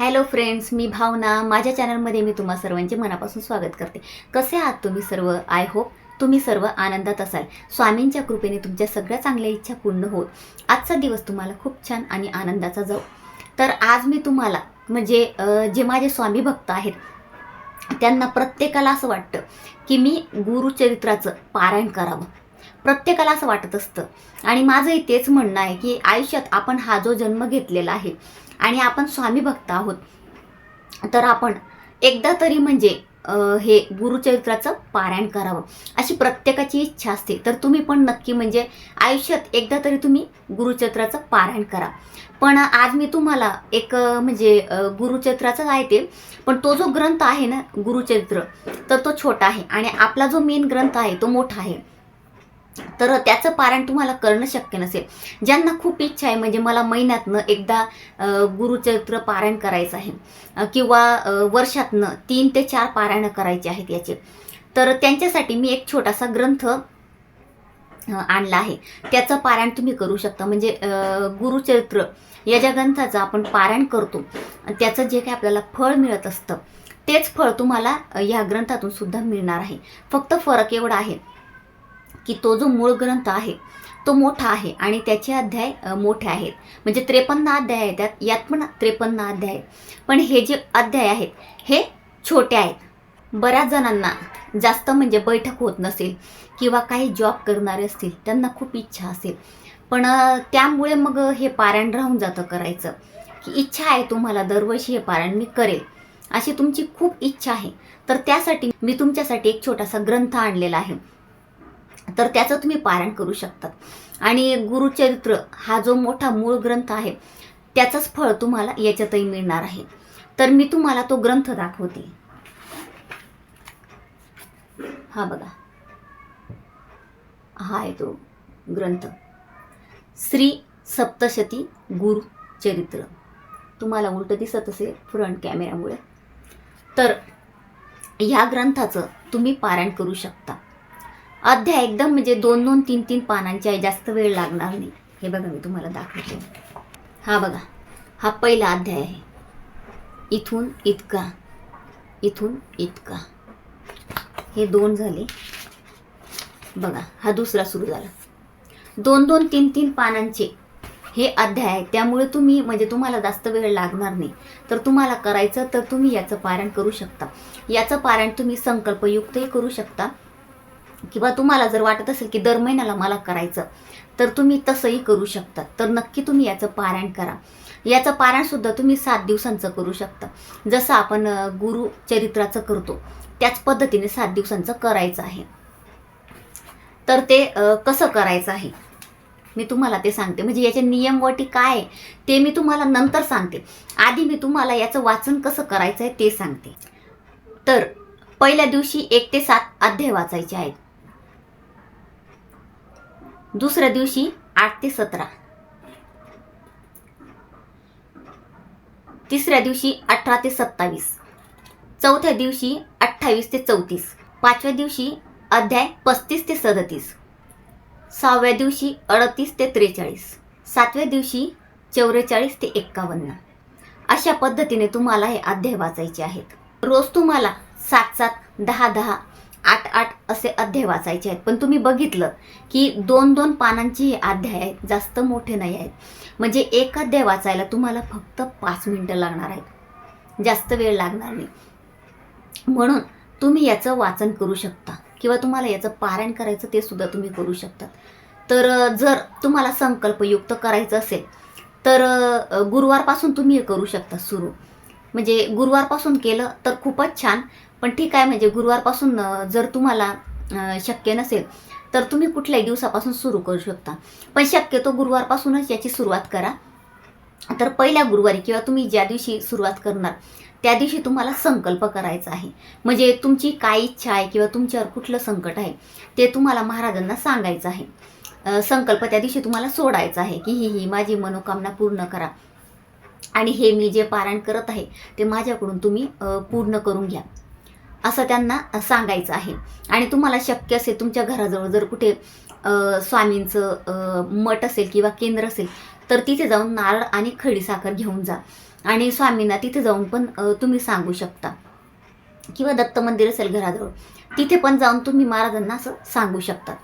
Hello friends मी भावना. माझ्या चॅनलमध्ये मी तुम्हा सर्वांचे मनापासून स्वागत करते. कसे आहात तुम्ही सर्व? आय होप तुम्ही सर्व आनंदात असाल. स्वामींच्या कृपेने तुमच्या सगळ्या चांगल्या इच्छा पूर्ण होत. आजचा दिवस तुम्हाला खूप छान आणि आनंदाचा जाऊ. तर आज मी तुम्हाला म्हणजे जे माझे स्वामी भक्त आहेत त्यांना प्रत्येकाला असं वाटतं की मी गुरुचरित्राचं पारायण करावं. प्रत्येकाला असं वाटत असतं. आणि माझंही तेच म्हणणं आहे की आयुष्यात आपण हा जो जन्म घेतलेला आहे आणि आपण स्वामी भक्त आहोत तर आपण एकदा तरी म्हणजे हे गुरुचरित्राचं पारायण करावं अशी प्रत्येकाची इच्छा असते. तर तुम्ही पण नक्की म्हणजे आयुष्यात एकदा तरी तुम्ही गुरुचरित्राचं पारायण करा. पण आज मी तुम्हाला एक म्हणजे अं, गुरुचरित्राचं आहे ते पण तो जो ग्रंथ आहे ना गुरुचरित्र तर तो छोटा आहे. आणि आपला जो मेन ग्रंथ आहे तो मोठा आहे. तर त्याचं पारायण तुम्हाला करणं शक्य नसेल. ज्यांना खूप इच्छा आहे म्हणजे मला महिन्यातनं एकदा गुरुचरित्र पारायण करायचं आहे किंवा वर्षातनं तीन ते चार पारायणं करायचे आहेत याचे. तर त्यांच्यासाठी मी एक छोटासा ग्रंथ आणला आहे. त्याचं पारायण तुम्ही करू शकता. म्हणजे गुरुचरित्र या ज्या ग्रंथाचं आपण पारायण करतो त्याचं जे काही आपल्याला फळ मिळत असतं तेच फळ तुम्हाला या ग्रंथातून सुद्धा मिळणार आहे. फक्त फरक एवढा आहे की तो जो मूळ ग्रंथ आहे तो मोठा आहे आणि त्याचे अध्याय मोठे आहेत. म्हणजे त्रेपन्न अध्याय आहेत त्यात यात पण त्रेपन्न अध्याय आहेत. पण हे जे अध्याय आहेत हे छोटे आहेत. बऱ्याच जणांना जास्त म्हणजे बैठक होत नसेल किंवा काही जॉब करणारे असतील त्यांना खूप इच्छा असेल. पण त्यामुळे मग हे पारायण राहून जातं करायचं. की इच्छा आहे तुम्हाला दरवर्षी हे पारायण मी करेल. अशी तुमची खूप इच्छा आहे. तर त्यासाठी मी तुमच्यासाठी एक छोटासा ग्रंथ आणलेला आहे. तर त्याचं तुम्ही पारायण करू शकतात. आणि गुरुचरित्र हा जो मोठा मूळ ग्रंथ आहे त्याचंच फळ तुम्हाला याच्यातही मिळणार आहे. तर मी तुम्हाला तो ग्रंथ दाखवते. हा बघा. हा आहे तो ग्रंथ. श्री सप्तशती गुरुचरित्र. तुम्हाला उलट दिसत असेल फ्रंट कॅमेऱ्यामुळे तर ह्या ग्रंथाचं तुम्ही पारायण करू शकता. अध्याय एकदम म्हणजे दोन दोन तीन तीन पानांचे आहे जास्त वेळ लागणार नाही. हे बघा मी तुम्हाला दाखवते. हा बघा हा पहिला अध्याय आहे. इथून इतका इथून इतका. हे दोन झाले. बघा हा दुसरा सुरू झाला. दोन दोन तीन तीन पानांचे हे अध्याय आहे. त्यामुळे तुम्ही म्हणजे तुम्हाला जास्त वेळ लागणार नाही. तर तुम्हाला करायचं तर तुम्ही याचं पारायण करू शकता. याचं पारायण तुम्ही संकल्पयुक्तही करू शकता. किंवा तुम्हाला जर वाटत असेल की दर महिन्याला मला करायचं तर तुम्ही तसंही करू शकता. तर नक्की तुम्ही याचं पारायण करा. याचं पारायणसुद्धा तुम्ही सात दिवसांचं करू शकता. जसं आपण गुरु चरित्राचं करतो त्याच पद्धतीने सात दिवसांचं करायचं आहे. तर ते कसं करायचं आहे? मी तुम्हाला ते सांगते. म्हणजे याचे नियम वटी काय आहे ते मी तुम्हाला नंतर सांगते. आधी मी तुम्हाला याचं वाचन कसं करायचं आहे ते सांगते. तर पहिल्या दिवशी एक ते सात अध्याय वाचायचे आहेत. दुसऱ्या दिवशी आठ ते सतरा. तिसऱ्या दिवशी अठरा ते सत्तावीस. चौथ्या दिवशी अठ्ठावीस ते चौतीस. पाचव्या दिवशी अध्याय पस्तीस ते सदतीस. सहाव्या दिवशी अडतीस ते त्रेचाळीस. सातव्या दिवशी चौवेचाळीस ते एक्कावन्न. अशा पद्धतीने तुम्हाला हे अध्याय वाचायचे आहेत. रोज तुम्हाला सात सात दहा दहा आठ आठ असे अध्याय वाचायचे आहेत. पण तुम्ही बघितलं की दोन दोन पानांचे हे अध्याय आहेत जास्त मोठे नाही आहेत. म्हणजे एक अध्याय वाचायला तुम्हाला फक्त पाच मिनटं लागणार आहेत. जास्त वेळ लागणार नाही. म्हणून तुम्ही याचं वाचन करू शकता किंवा तुम्हाला याचं पारायण करायचं ते सुद्धा तुम्ही करू शकता. तर जर तुम्हाला संकल्पयुक्त करायचं असेल तर गुरुवारपासून तुम्ही हे करू शकता सुरू. म्हणजे गुरुवारपासून केलं तर खूपच छान. पण ठीक आहे म्हणजे गुरुवारपासून जर तुम्हाला शक्य नसेल तर तुम्ही कुठल्याही दिवसापासून सुरू करू शकता. पण शक्यतो गुरुवारपासूनच याची सुरुवात करा. तर पहिल्या गुरुवारी किंवा तुम्ही ज्या दिवशी सुरुवात करणार त्या दिवशी तुम्हाला संकल्प करायचा आहे. म्हणजे तुमची काय इच्छा आहे किंवा तुमच्यावर कुठलं संकट आहे ते तुम्हाला महाराजांना सांगायचं आहे. संकल्प त्या दिवशी तुम्हाला सोडायचा आहे की ही ही माझी मनोकामना पूर्ण करा. आणि हे मी जे पारायण करत आहे ते माझ्याकडून तुम्ही पूर्ण करून घ्या. असं त्यांना सांगायचं आहे. आणि तुम्हाला शक्य असेल तुमच्या घराजवळ जर कुठे स्वामींचं मठ असेल किंवा केंद्र असेल तर तिथे जाऊन नारळ आणि खडीसाखर घेऊन जा. आणि स्वामींना तिथे जाऊन पण तुम्ही सांगू शकता. किंवा दत्त मंदिर असेल घराजवळ तिथे पण जाऊन तुम्ही महाराजांना असं सांगू शकता.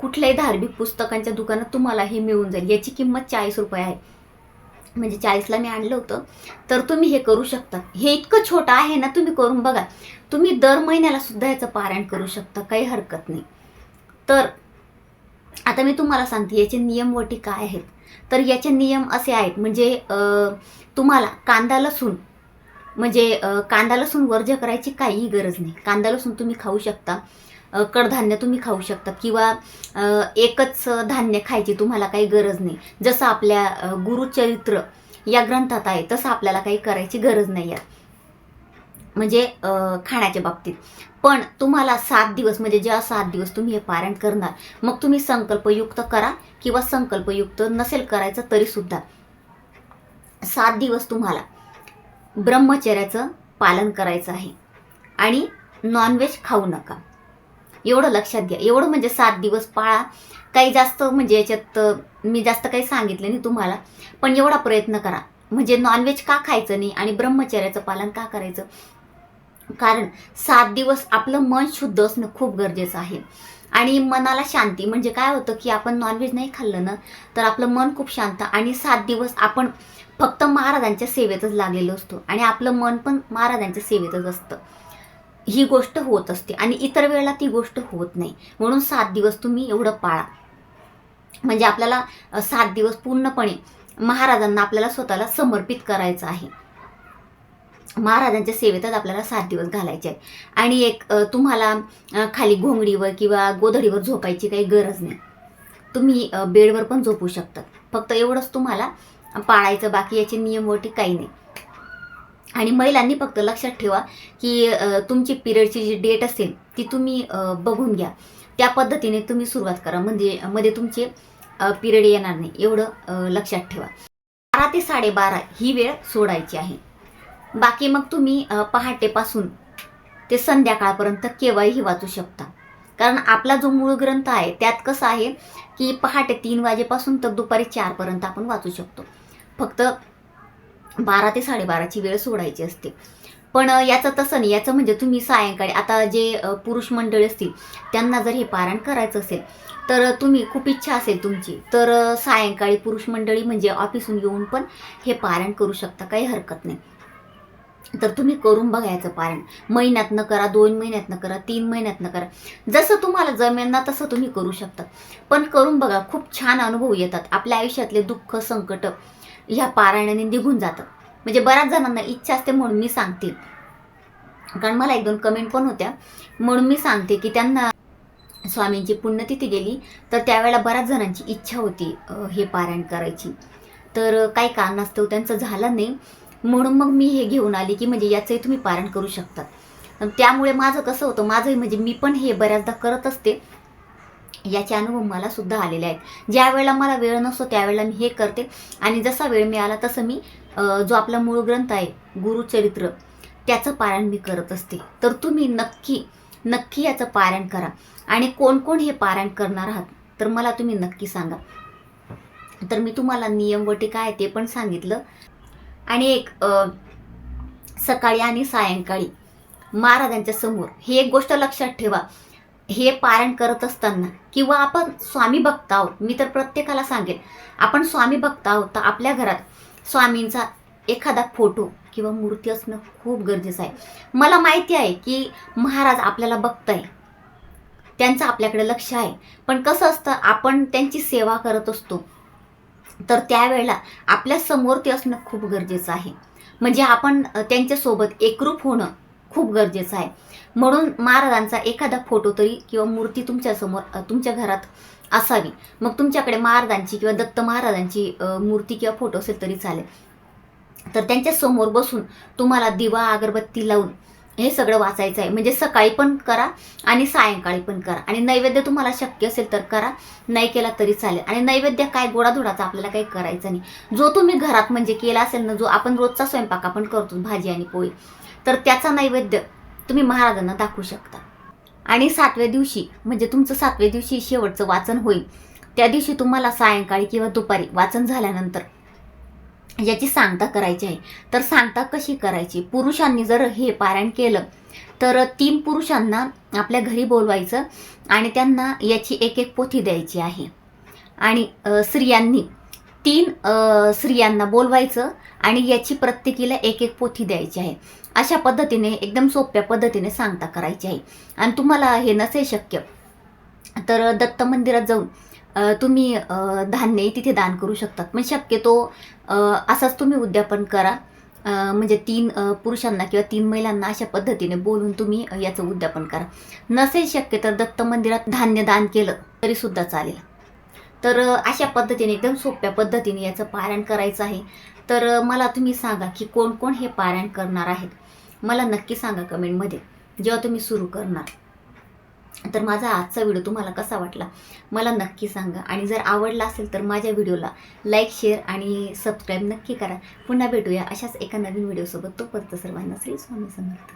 कुठल्याही धार्मिक पुस्तकांच्या दुकानात तुम्हाला हे मिळून जाईल. याची किंमत चाळीस रुपये आहे. म्हणजे चाळीसला मी आणलं होतं तर तुम्ही हे करू शकता. हे इतकं छोटं आहे ना तुम्ही करून बघा. तुम्ही दर महिन्याला सुद्धा याचं पारायण करू शकता काही हरकत नाही. तर आता मी तुम्हाला सांगते याचे नियम काय आहेत. तर याचे नियम असे आहेत म्हणजे तुम्हाला कांदा लसूण म्हणजे कांदा लसूण वर्ज्य करायची काहीही गरज नाही. कांदा लसूण तुम्ही खाऊ शकता. कडधान्य तुम्ही खाऊ शकता किंवा एकच धान्य खायची तुम्हाला काही गरज नाही. जसं आपल्या गुरुचरित्र या ग्रंथात आहे तसं आपल्याला काही करायची गरज नाही आहे. म्हणजे खाण्याच्या बाबतीत. पण तुम्हाला सात दिवस म्हणजे जेव्हा सात दिवस तुम्ही हे पारायण करणार मग तुम्ही संकल्पयुक्त करा किंवा संकल्पयुक्त नसेल करायचं तरी सुद्धा सात दिवस तुम्हाला ब्रह्मचर्याचं पालन करायचं आहे. आणि नॉनव्हेज खाऊ नका. एवढं लक्षात घ्या. एवढं म्हणजे सात दिवस पाळा. काही जास्त म्हणजे याच्यात मी जास्त काही सांगितलं नाही तुम्हाला पण एवढा प्रयत्न करा. म्हणजे नॉनव्हेज का खायचं नाही आणि ब्रह्मचर्याचं पालन का करायचं? कारण सात दिवस आपलं मन शुद्ध असणं खूप गरजेचं आहे. आणि मनाला शांती म्हणजे काय होतं की आपण नॉनव्हेज नाही खाल्लं ना तर आपलं मन खूप शांत आणि सात दिवस आपण फक्त महाराजांच्या सेवेतच लागलेलो असतो. आणि आपलं मन पण महाराजांच्या सेवेतच असतं. ही गोष्ट होत असते आणि इतर वेळेला ती गोष्ट होत नाही. म्हणून सात दिवस तुम्ही एवढं पाळा. म्हणजे आपल्याला सात दिवस पूर्णपणे महाराजांना आपल्याला स्वतःला समर्पित करायचं आहे. महाराजांच्या सेवेतच आपल्याला सात दिवस घालायचे आहेत. आणि एक तुम्हाला खाली घोंगडीवर किंवा गोधडीवर झोपायची काही गरज नाही. तुम्ही बेडवर पण झोपू शकतात. फक्त एवढंच तुम्हाला पाळायचं बाकी याचे नियम वटी काही नाही. आणि महिलांनी फक्त लक्षात ठेवा की तुमची पिरियडची जी डेट असेल ती तुम्ही बघून घ्या. त्या पद्धतीने तुम्ही सुरुवात करा. म्हणजे मध्ये तुमचे पिरियड येणार नाही. एवढं लक्षात ठेवा. बारा ते साडेबारा ही वेळ सोडायची आहे. बाकी मग तुम्ही पहाटेपासून ते संध्याकाळपर्यंत केव्हाही वाचू शकता. कारण आपला जो मूळ ग्रंथ आहे त्यात कसं आहे की पहाटे तीन वाजेपासून तर दुपारी चारपर्यंत आपण वाचू शकतो. फक्त बारा ते साडेबाराची वेळ सोडायची असते. पण याचं तसं नाही. याचं म्हणजे तुम्ही सायंकाळी आता जे पुरुष मंडळी असतील त्यांना जर हे पारायण करायचं असेल तर तुम्ही खूप इच्छा असेल तुमची. तर सायंकाळी पुरुष मंडळी म्हणजे ऑफिसून येऊन पण हे पारायण करू शकता. काही हरकत नाही. तर तुम्ही करून बघायचं पारायण. महिन्यातनं करा दोन महिन्यातनं करा तीन महिन्यातनं करा. जसं तुम्हाला जमेल ना तसं तुम्ही करू शकता. पण करून बघा खूप छान अनुभव येतात. आपल्या आयुष्यातले दुःख संकट ह्या पारायणाने निघून जातं. म्हणजे बऱ्याच जणांना इच्छा असते म्हणून मी सांगते. कारण मला एक दोन कमेंट पण होत्या. म्हणून मी सांगते की त्यांना स्वामींची पुण्यतिथी गेली तर त्यावेळेला बऱ्याच जणांची इच्छा होती हे पारायण करायची. तर काही कारणास्तव त्यांचं झालं नाही. म्हणून मग मी हे घेऊन आली की म्हणजे याचंही तुम्ही पारायण करू शकता. त्यामुळे माझं कसं होतं माझंही म्हणजे मी पण हे बऱ्याचदा करत असते. याचे अनुभव मला सुद्धा आलेले आहेत. ज्या वेळेला मला वेळ नसतो त्यावेळेला मी हे करते. आणि जसा वेळ मिळाला तसं मी जो आपला मूळ ग्रंथ आहे गुरुचरित्र त्याचं पारायण मी करत असते. तर तुम्ही नक्की नक्की याचं पारायण करा. आणि कोण कोण हे पारायण करणार आहात तर मला तुम्ही नक्की सांगा. तर मी तुम्हाला नियम वटी काय आहे ते पण सांगितलं. आणि एक सकाळी आणि सायंकाळी महाराजांच्या समोर. ही एक गोष्ट लक्षात ठेवा. हे पारण करत असताना किंवा आपण स्वामी भक्त आहोत मी तर प्रत्येकाला सांगेन आपण स्वामी भक्त आहोत तर आपल्या घरात स्वामींचा एखादा फोटो किंवा मूर्ती असणं खूप गरजेचं आहे. मला माहिती आहे की महाराज आपल्याला बघताय त्यांचं आपल्याकडे लक्ष आहे. पण कसं असतं आपण त्यांची सेवा करत असतो तर त्यावेळेला आपल्यासमोर ते असणं खूप गरजेचं आहे. म्हणजे आपण त्यांच्यासोबत एकरूप होणं खूप गरजेचं आहे. म्हणून महाराजांचा एखादा फोटो तरी किंवा मूर्ती तुमच्यासमोर तुमच्या घरात असावी. मग तुमच्याकडे महाराजांची किंवा दत्त महाराजांची मूर्ती किंवा फोटो असेल तरी चालेल. तर त्यांच्यासमोर बसून तुम्हाला दिवा अगरबत्ती लावून हे सगळं वाचायचं आहे. म्हणजे सकाळी पण करा आणि सायंकाळी पण करा. आणि नैवेद्य तुम्हाला शक्य असेल तर करा नाही केला तरी चालेल. आणि नैवेद्य काय गोडाधोडाचा आपल्याला काही करायचं नाही. जो तुम्ही घरात म्हणजे केला असेल ना जो आपण रोजचा स्वयंपाक आपण करतो भाजी आणि पोळी तर त्याचा नैवेद्य तुम्ही महाराजांना दाखवू शकता. आणि सातव्या दिवशी म्हणजे तुमचं सातव्या दिवशी शेवटचं वाचन होईल. त्या दिवशी तुम्हाला सायंकाळी किंवा दुपारी वाचन झाल्यानंतर याची सांगता करायची आहे. तर सांगता कशी करायची? पुरुषांनी जर हे पारायण केलं तर तीन पुरुषांना आपल्या घरी बोलवायचं आणि त्यांना याची एक एक पोथी द्यायची आहे. आणि स्त्रियांनी तीन स्त्रियांना बोलवायचं आणि याची प्रत्येकीला एक एक पोथी द्यायची आहे. अशा पद्धतीने एकदम सोप्या पद्धतीने सांगता करायची आहे. आणि तुम्हाला हे नसेल शक्य तर दत्त मंदिरात जाऊन तुम्ही धान्य धान्यही तिथे दान करू शकतात. पण शक्यतो असंच असाच तुम्ही उद्यापन करा. म्हणजे तीन पुरुषांना किंवा तीन महिलांना अशा पद्धतीने बोलून तुम्ही याचं उद्यापन करा. नसेल शक्य तर दत्त मंदिरात धान्य दान केलं तरी सुद्धा चालेल. तर अशा पद्धतीने एकदम सोप्या पद्धतीने याचं पारायण करायचं आहे. तर मला तुम्ही सांगा की कोण कोण हे पारायण करणार आहेत? मला नक्की सांगा कमेंटमध्ये जेव्हा तुम्ही सुरू करणार. तर माझा आजचा व्हिडिओ तुम्हाला कसा वाटला मला नक्की सांगा. आणि जर आवडला असेल तर माझ्या व्हिडिओला लाईक शेअर आणि सबस्क्राईब नक्की करा. पुन्हा भेटूया अशाच एका नवीन व्हिडिओसोबत. तोपर्यंत सर्वांना श्री स्वामी समर्थ.